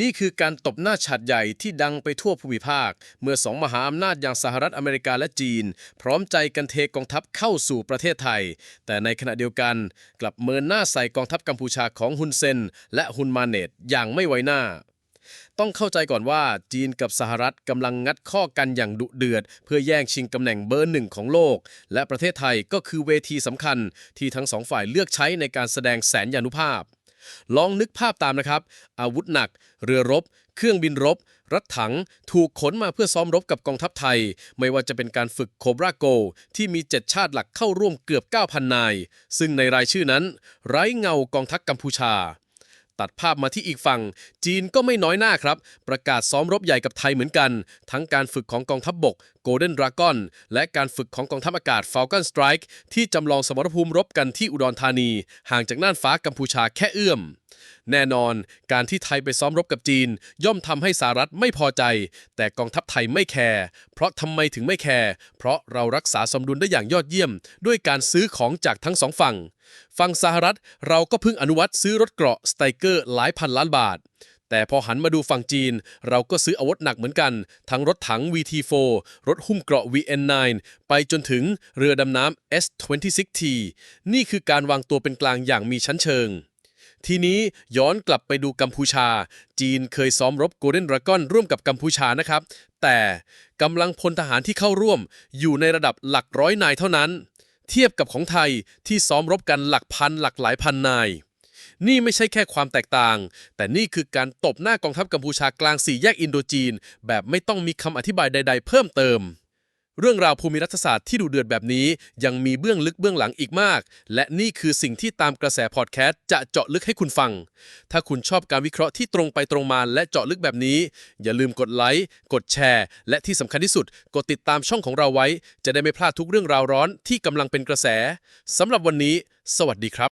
นี่คือการตบหน้าฉาดใหญ่ที่ดังไปทั่วภูมิภาค เมื่อสองมหาอำนาจอย่างสหรัฐอเมริกาและจีน พร้อมใจกันเทกองทัพเข้าสู่ประเทศไทย แต่ในขณะเดียวกัน กลับเมินหน้าใส่กองทัพกัมพูชาของฮุนเซน และฮุนมาเนตอย่างไม่ไว้หน้า ต้องเข้าใจก่อนว่าจีนกับสหรัฐกำลังงัดข้อกันอย่างดุเดือด เพื่อแย่งชิงตำแหน่งเบอร์หนึ่งของโลก และประเทศไทยก็คือเวทีสำคัญที่ทั้งสองฝ่ายเลือกใช้ในการแสดงแสนยานุภาพ ลองนึกภาพตามนะครับ อาวุธหนัก เรือรบ เครื่องบินรบ รถถัง ถูกขนมาเพื่อซ้อมรบกับกองทัพไทย ไม่ว่าจะเป็นการฝึกโคบราโก ที่มี 7 ชาติหลักเข้าร่วมเกือบ 9,000 นาย ซึ่งในรายชื่อนั้น ไร้เงากองทัพกัมพูชา ตัดภาพมาที่อีกฝั่ง จีนก็ไม่น้อยหน้าครับ ประกาศซ้อมรบใหญ่กับไทยเหมือนกัน ทั้งการฝึกของกองทัพบบก Golden Dragon และการฝึกของกองทัพอากาศ Falcon Strike ที่จำลองสมรภูมิรบกันที่อุดรธานี ห่างจากน่านฟ้ากัมพูชาแค่เอื้อม แน่นอน การที่ไทยไปซ้อมรบกับจีน ย่อมทำให้สหรัฐไม่พอใจ แต่กองทัพไทยไม่แคร์เพราะทำไมถึงไม่แคร์เพราะเรารักษาสมดุลได้อย่างยอดเยี่ยม ด้วยการซื้อของจากทั้งสองฝั่งฝั่งสหรัฐเราก็เพิ่งอนุมัตซื้อรถเกราะสไตเกอร์หลายพันล้านบาทแต่พอหันมาดูฝั่งจีน เราก็ซื้ออาวุธหนักเหมือนกัน ทั้งรถถัง VT4 รถหุ้มเกราะ VN9 ไปจนถึงเรือดำน้ำ S26T นี่คือการวางตัวเป็นกลางอย่างมีชั้นเชิง ทีนี้ย้อนกลับไปดูกัมพูชา จีนเคยซ้อมรบ Golden Dragon ร่วมกับกัมพูชานะครับ แต่กำลังพลทหารที่เข้าร่วม อยู่ในระดับหลักร้อยนายเท่านั้น เทียบกับของไทยที่ซ้อมรบกันหลักพันหลักหลายพันนาย นี่ไม่ใช่แค่ความแตกต่าง แต่นี่คือการตบหน้ากองทัพกัมพูชากลางสี่แยกอินโดจีน แบบไม่ต้องมีคำอธิบายใด ๆ เพิ่มเติม เรื่องราวภูมิรัฐศาสตร์ที่ดูเดือดแบบนี้ ยังมีเบื้องลึกเบื้องหลังอีกมาก และนี่คือสิ่งที่ตามกระแสพอดแคสต์จะเจาะลึกให้คุณฟัง ถ้าคุณชอบการวิเคราะห์ที่ตรงไปตรงมาและเจาะลึกแบบนี้ อย่าลืมกดไลค์กดแชร์ และที่สำคัญที่สุด กดติดตามช่องของเราไว้ จะได้ไม่พลาดทุกเรื่องราวร้อนที่กำลังเป็นกระแสสำหรับวันนี้ สวัสดีครับ